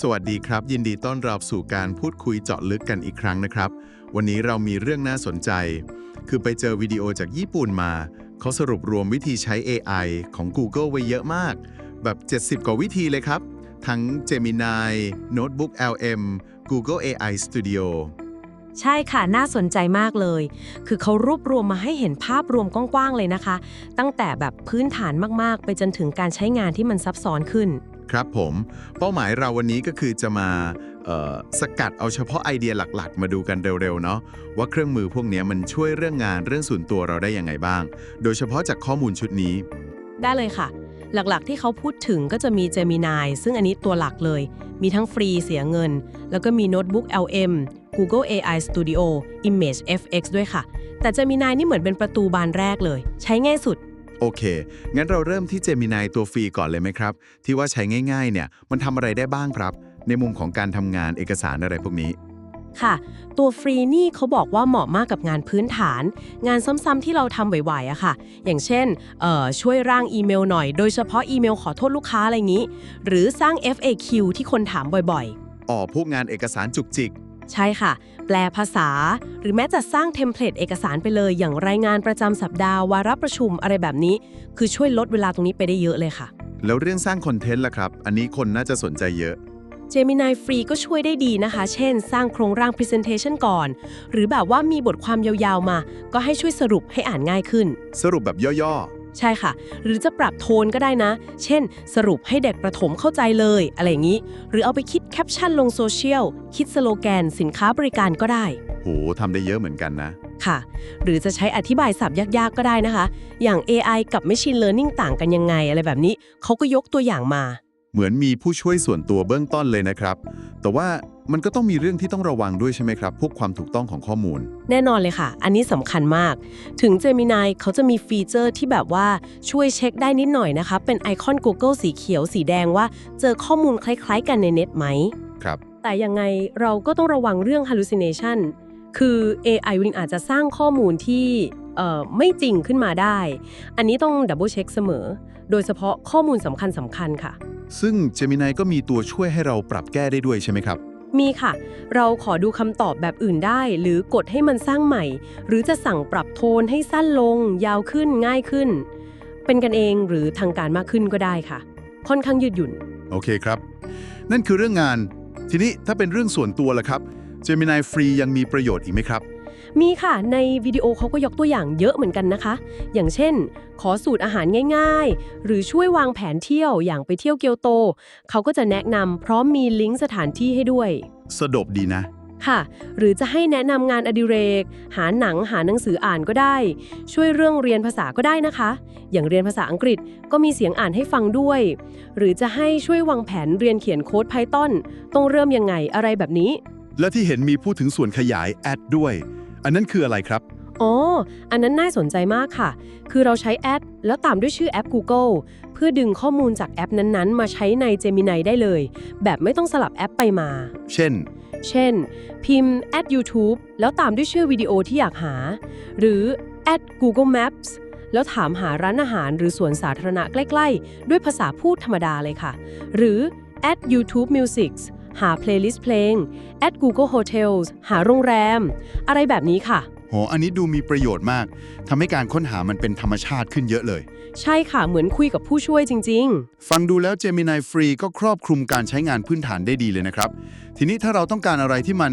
สวัสดีครับ ยินดีต้อนรับสู่การพูดคุยเจาะลึกกันอีกครั้งนะครับ วันนี้เรามีเรื่องน่าสนใจ คือไปเจอวิดีโอจากญี่ปุ่นมา เขาสรุปรวมวิธีใช้ AI ของ Google ไว้เยอะมาก แบบ 70 กว่าวิธีเลยครับ ทั้ง Gemini Notebook LM Google AI Studio ใช่ค่ะ น่าสนใจมากเลย คือเขารวบรวมมาให้เห็นภาพรวมกว้างๆเลยนะคะ ตั้งแต่แบบพื้นฐานมากๆ ไปจนถึงการใช้งานที่มันซับซ้อนขึ้น ครับผม เป้าหมายเราวันนี้ก็คือจะมาสกัดเอาเฉพาะไอเดียหลักๆ มาดูกันเร็วๆเนาะว่าเครื่องมือพวกนี้มันช่วยเรื่องงานเรื่องส่วนตัวเราได้ยังไงบ้าง โดยเฉพาะจากข้อมูลชุดนี้ ได้เลยค่ะ หลักๆ ที่เขาพูดถึงก็จะมี Gemini ซึ่งอันนี้ตัวหลักเลย มีทั้งฟรีเสียเงิน แล้วก็มี Notebook LM Google AI Studio Image FX ด้วยค่ะ แต่ Gemini นี่เหมือนเป็นประตูบานแรกเลย ใช้ง่ายสุด โอเค งั้นเราเริ่มที่ Gemini ตัวฟรีก่อนเลยไหมครับ ที่ว่าใช้ง่ายๆ เนี่ย มันทำอะไรได้บ้างครับ ในมุมของการทำงานเอกสารอะไรพวกนี้ ค่ะ ตัวฟรีนี่เขาบอกว่าเหมาะมากกับงานพื้นฐาน งานซ้ำๆที่เราทำบ่อยๆอะค่ะ อย่างเช่นเอ่อช่วยร่างอีเมลหน่อย โดยเฉพาะอีเมลขอโทษลูกค้าอะไรอย่างนี้ หรือสร้าง FAQ ที่คนถามบ่อยอ๋อพวกงานเอกสารจุกจิกๆใช่ค่ะแป ลภาษา หรือแม้จะสร้างเทมเพลตเอกสารไปเลย อย่างรายงานประจำสัปดาห์วาระประชุมอะไรแบบนี้ คือช่วยลดเวลาตรงนี้ไปได้เยอะเลยค่ะ แล้วเรื่องสร้างคอนเทนต์ล่ะครับ อันนี้คนน่าจะสนใจเยอะ Gemini Free ก็ช่วยได้ดีนะคะ เช่น สร้างโครงร่าง Presentation ก่อน หรือแบบว่ามีบทความยาวๆมา ก็ให้ช่วยสรุปให้อ่านง่ายขึ้น สรุปแบบย่อ ใช่ค่ะ หรือจะปรับโทนก็ได้นะ เช่น สรุปให้เด็กประถมเข้าใจเลย อะไรอย่างนี้ หรือเอาไปคิดแคปชั่นลงโซเชียล คิดสโลแกนสินค้าบริการก็ได้ๆโหทำได้เยอะเหมือนกันนะ ค่ะ หรือจะใช้อธิบายศัพท์ยากๆก็ได้นะคะ อย่าง AI กับ Machine Learning ต่างกันยังไงอะไรแบบนี้ เขาก็ยกตัวอย่างมา เหมือนมีผู้ช่วยส่วนตัวเบื้องต้นเลยนะครับ แต่ว่ามันก็ต้องมีเรื่องที่ต้องระวังด้วยใช่ไหมครับ พวกความถูกต้องของข้อมูล แน่นอนเลยค่ะ อันนี้สำคัญมาก ถึง Gemini เขาจะมีฟีเจอร์ที่แบบว่าช่วยเช็คได้นิดหน่อยนะคะ เป็นไอคอน Google สีเขียวสีแดงว่าเจอข้อมูลคล้ายๆ กันในเน็ตไหม ครับ แต่ยังไงเราก็ต้องระวังเรื่อง hallucination คือ AI วิงอาจจะสร้างข้อมูลที่เอ่อไม่จริงขึ้นมาได้ อันนี้ต้องดับเบิลเช็คเสมอ โดยเฉพาะข้อมูลสำคัญสำคัญๆค่ะ ซึ่ง Gemini ก็มีตัวช่วยให้เราปรับแก้ได้ด้วยใช่ไหมครับ มีค่ะ เราขอดูคำตอบแบบอื่นได้ หรือกดให้มันสร้างใหม่ หรือจะสั่งปรับโทนให้สั้นลง ยาวขึ้นง่ายขึ้น เป็นกันเองหรือทางการมากขึ้นก็ได้ค่ะ ค่อนข้างยืดหยุ่น โอเคครับ นั่นคือเรื่องงาน ทีนี้ถ้าเป็นเรื่องส่วนตัวล่ะครับ Gemini ฟรียังมีประโยชน์อีกไหมครับ มีค่ะในวิดีโอเขาก็ยกตัวอย่างเยอะเหมือนกันนะคะ อย่างเช่น ขอสูตรอาหารง่าย ๆ หรือช่วยวางแผนเที่ยวอย่างไปเที่ยวเกียวโต เขาก็จะแนะนำพร้อมมีลิงก์สถานที่ให้ด้วย สะดบดีนะ ค่ะ หรือจะให้แนะนำงานอดิเรก หาหนังหาหนังสืออ่านก็ได้ ช่วยเรื่องเรียนภาษาก็ได้นะคะ อย่างเรียนภาษาอังกฤษก็มีเสียงอ่านให้ฟังด้วย หรือจะให้ช่วยวางแผนเรียนเขียนโค้ด Python ต้องเริ่มยังไงอะไรแบบนี้ และที่เห็นมีพูดถึงส่วนขยายแอดด้วย อันนั้นคืออะไรครับ อ๋อ อันนั้นน่าสนใจมากค่ะ คือเราใช้แอด แล้วตามด้วยชื่อแอป Google เพื่อดึงข้อมูลจากแอปนั้นๆ มาใช้ใน Gemini ได้เลย แบบไม่ต้องสลับแอปไปมา เช่น เช่น พิมพ์ at YouTube แล้วตามด้วยชื่อวิดีโอที่อยากหา หรือ at Google Maps แล้วถามหาร้านอาหารหรือสวนสาธารณะใกล้ ๆ ด้วยภาษาพูดธรรมดาเลยค่ะ หรือ at YouTube Music หา playlist เพลง at Google Hotels หาโรงแรม อะไรแบบนี้ค่ะ โห อันนี้ดูมีประโยชน์มากทำให้การค้นหามันเป็นธรรมชาติขึ้นเยอะเลย ใช่ค่ะ เหมือนคุยกับผู้ช่วยจริง ฟังดูแล้ว Gemini Free ก็ครอบคลุมการใช้งานพื้นฐานได้ดีเลยนะครับ ทีนี้ถ้าเราต้องการอะไรที่มัน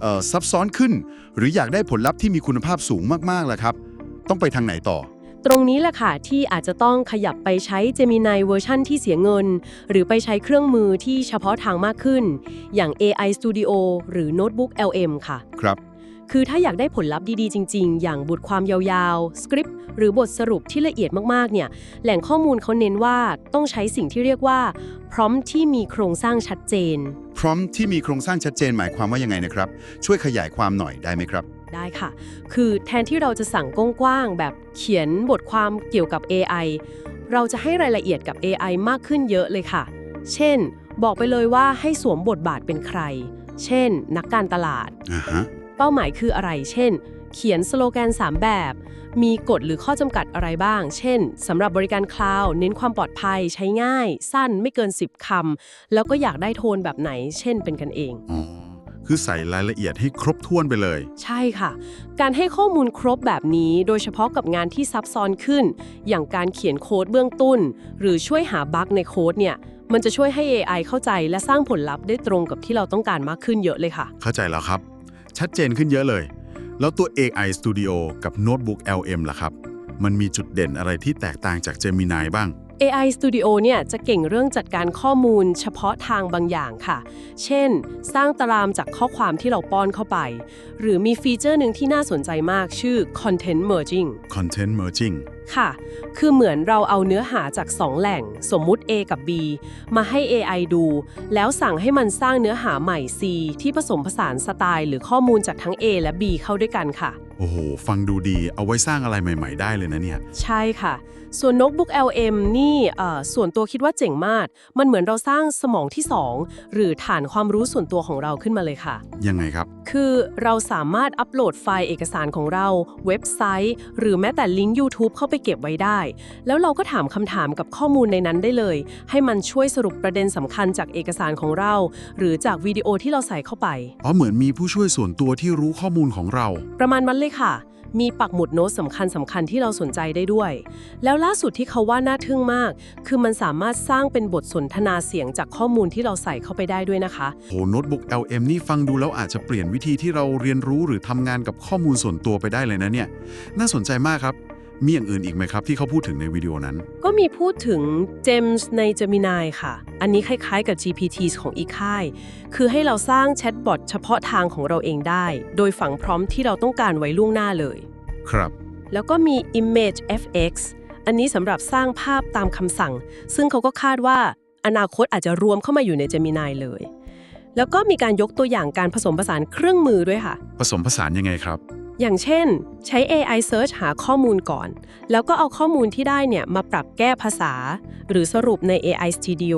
เอ่อซับซ้อนขึ้น หรืออยากได้ผลลัพธ์ที่มีคุณภาพสูงมากๆล่ะครับ ต้องไปทางไหนต่อๆ ตรงนี้แหละค่ะที่อาจจะต้องขยับไปใช้ Gemini เวอร์ชันที่เสียเงิน หรือไปใช้เครื่องมือที่เฉพาะทางมากขึ้น อย่าง AI Studio หรือ Notebook LM ค่ะ ครับ คือถ้าอยากได้ผลลัพธ์ดีๆ จริง ๆ อย่างบทความยาวๆ สคริปต์ หรือบทสรุปที่ละเอียดมากๆ เนี่ย แหล่งข้อมูลเขาเน้นว่าต้องใช้สิ่งที่เรียกว่า พร้อมที่มีโครงสร้างชัดเจน พร้อมที่มีโครงสร้างชัดเจนหมายความว่ายังไงนะครับ ช่วยขยายความหน่อยได้ไหมครับ ได้ค่ะ คือแทนที่เราจะสั่งกว้างๆแบบเขียนบทความเกี่ยวกับ AI เราจะให้รายละเอียดกับ AI มากขึ้นเยอะเลยค่ะ เช่น บอกไปเลยว่าให้สวมบทบาทเป็นใคร เช่น นักการตลาดอ่าฮะเป้าหมายคืออะไร เช่น เขียนสโลแกน 3 แบบ มีกฎหรือข้อจำกัดอะไรบ้าง เช่นสำหรับบริการคลาวด์เน้นความปลอดภัยใช้ง่าย สั้นไม่เกิน 10คำแล้วก็อยากได้โทนแบบไหน เช่น เป็นกันเองอ๋อ คือใส่รายละเอียดให้ครบถ้วนไปเลย ใช่ค่ะ การให้ข้อมูลครบแบบนี้ โดยเฉพาะกับงานที่ซับซ้อนขึ้น อย่างการเขียนโค้ดเบื้องต้น หรือช่วยหาบั๊กในโค้ดเนี่ย มันจะช่วยให้ AI เข้าใจและสร้างผลลัพธ์ได้ตรงกับที่เราต้องการมากขึ้นเยอะเลยค่ะ เข้าใจแล้วครับ ชัดเจนขึ้นเยอะเลย แล้วตัว AI Studio กับ Notebook LM ล่ะครับ มันมีจุดเด่นอะไรที่แตกต่างจาก Gemini บ้าง AI Studio เนี่ยจะเก่งเรื่องจัดการข้อมูลเฉพาะทางบางอย่างค่ะ เช่น สร้างตารางจากข้อความที่เราป้อนเข้าไป หรือมีฟีเจอร์หนึ่งที่น่าสนใจมากชื่อ Content Merging Content Merging ค่ะ คือเหมือนเราเอาเนื้อหาจาก 2 แหล่ง สมมุติ A กับ B มาให้ AI ดู แล้วสั่งให้มันสร้างเนื้อหาใหม่ C ที่ผสมผสานสไตล์ หรือข้อมูลจากทั้ง A และ B เข้าด้วยกันค่ะ โอ้โห ฟังดูดีเอาไว้สร้างอะไรใหม่ ๆ ได้เลยนะเนี่ย ใช่ค่ะ ส่วน Notebook LM นี่เอ่อส่วนตัวคิดว่าเจ๋งมาก มันเหมือนเราสร้างสมองที่ 2 หรือฐานความรู้ส่วนตัวของเราขึ้นมาเลยค่ะ ยังไงครับ คือเราสามารถอัปโหลดไฟล์เอกสารของเรา เว็บไซต์ หรือแม้แต่ลิงก์ YouTube เข้าไปเก็บไว้ได้ แล้วเราก็ถามคำถามกับข้อมูลในนั้นได้เลย ให้มันช่วยสรุปประเด็นสำคัญจากเอกสารของเรา หรือจากวิดีโอที่เราใส่เข้าไป อ๋อเหมือนมีผู้ช่วยส่วนตัวที่รู้ข้อมูลของเรา ประมาณนั้นเลยค่ะ มีปักหมุดโน้ตสำคัญสำคัญที่เราสนใจได้ด้วย แล้วล่าสุดที่เขาว่าน่าทึ่งมาก คือมันสามารถสร้างเป็นบทสนทนาเสียงจากข้อมูลที่เราใส่เข้าไปได้ด้วยนะคะ โห Notebook LM นี่ฟังดูแล้วอาจจะเปลี่ยนวิธีที่เราเรียนรู้หรือทำงานกับข้อมูลส่วนตัวไปได้เลยนะเนี่ย น่าสนใจมากครับ มีอย่างอื่นอีกไหมครับ ที่เขาพูดถึงในวิดีโอนั้น ก็มีพูดถึง GEMS ใน Gemini ค่ะ อันนี้คล้ายๆกับ GPT ของอีกค่าย คือให้เราสร้างแชทบอทเฉพาะทางของเราเองได้ โดยฝังพร้อมที่เราต้องการไว้ล่วงหน้าเลย ครับ แล้วก็มี Image FX อันนี้สำหรับสร้างภาพตามคำสั่ง ซึ่งเขาก็คาดว่าอนาคตอาจจะรวมเข้ามาอยู่ใน Gemini เลย แล้วก็มีการยกตัวอย่างการผสมผสานเครื่องมือด้วยค่ะ ผสมผสานยังไงครับ อย่างเช่น ใช้ AI Search หาข้อมูลก่อน แล้วก็เอาข้อมูลที่ได้เนี่ยมาปรับแก้ภาษา หรือสรุปใน AI Studio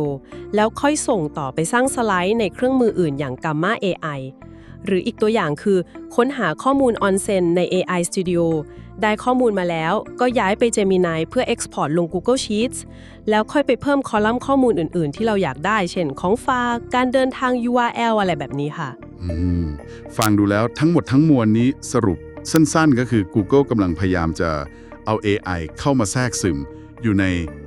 แล้วค่อยส่งต่อไปสร้างสไลด์ในเครื่องมืออื่นอย่าง Gamma AI หรืออีกตัวอย่างคือ ค้นหาข้อมูล Onsen ใน AI Studio ได้ข้อมูลมาแล้วก็ย้ายไป Gemini เพื่อ Export ลง Google Sheets แล้วค่อยไปเพิ่มคอลัมน์ข้อมูลอื่น ๆ ที่เราอยากได้ เช่นของฝากการเดินทาง URL อะไรแบบนี้ค่ะ ฟังดูแล้วทั้งหมดทั้งมวลนี้สรุป สั้นๆ ก็คือ Google กำลังพยายามจะเอา AI เข้ามาแทรกซึม อยู่ใน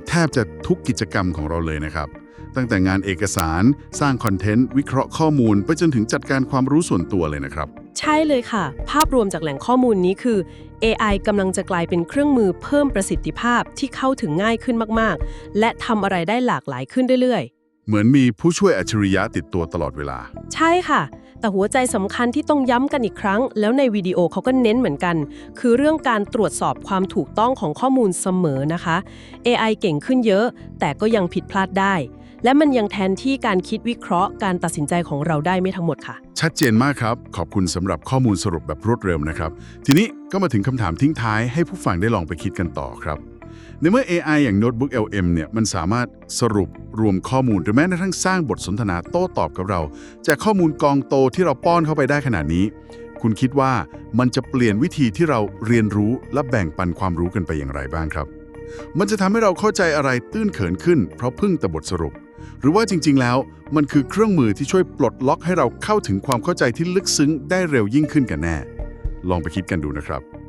แทบจะทุกกิจกรรมของเราเลยนะครับ ตั้งแต่งานเอกสารสร้างคอนเทนต์ วิเคราะห์ข้อมูล ไปจนถึงจัดการความรู้ส่วนตัวเลยนะครับ ใช่เลยค่ะ ภาพรวมจากแหล่งข้อมูลนี้คือ AI กำลังจะกลายเป็นเครื่องมือเพิ่มประสิทธิภาพที่เข้าถึงง่ายขึ้นมากๆ และทำอะไรได้หลากหลายขึ้นเรื่อยๆ เหมือนมีผู้ช่วยอัจฉริยะติดตัวตลอดเวลาๆใช่ค่ะ แต่หัวใจสำคัญที่ต้องย้ำกันอีกครั้ง แล้วในวิดีโอเขาก็เน้นเหมือนกัน คือเรื่องการตรวจสอบความถูกต้องของข้อมูลเสมอนะคะ AI เก่งขึ้นเยอะ แต่ก็ยังผิดพลาดได้ และมันยังแทนที่การคิดวิเคราะห์การตัดสินใจของเราได้ไม่ทั้งหมดค่ะ ชัดเจนมากครับ ขอบคุณสำหรับข้อมูลสรุปแบบรวดเร็วนะครับ ทีนี้ก็มาถึงคำถามทิ้งท้ายให้ผู้ฟังได้ลองไปคิดกันต่อครับ ในเมื่อ AI อย่าง Notebook LM เนี่ยมันสามารถสรุปรวมข้อมูลหรือแม้กระทั่งสร้างบทสนทนาโต้ตอบกับเรา จากข้อมูลกองโตที่เราป้อนเข้าไปได้ขนาดนี้ คุณคิดว่ามันจะเปลี่ยนวิธีที่เราเรียนรู้และแบ่งปันความรู้กันไปอย่างไรบ้างครับ มันจะทำให้เราเข้าใจอะไรตื้นเขินขึ้น เพราะพึ่งแต่บทสรุป หรือว่าจริง ๆ แล้ว มันคือเครื่องมือที่ช่วยปลดล็อกให้เราเข้าถึงความเข้าใจที่ลึกซึ้งได้เร็วยิ่งขึ้นกันแน่ ลองไปคิดกันดูนะครับ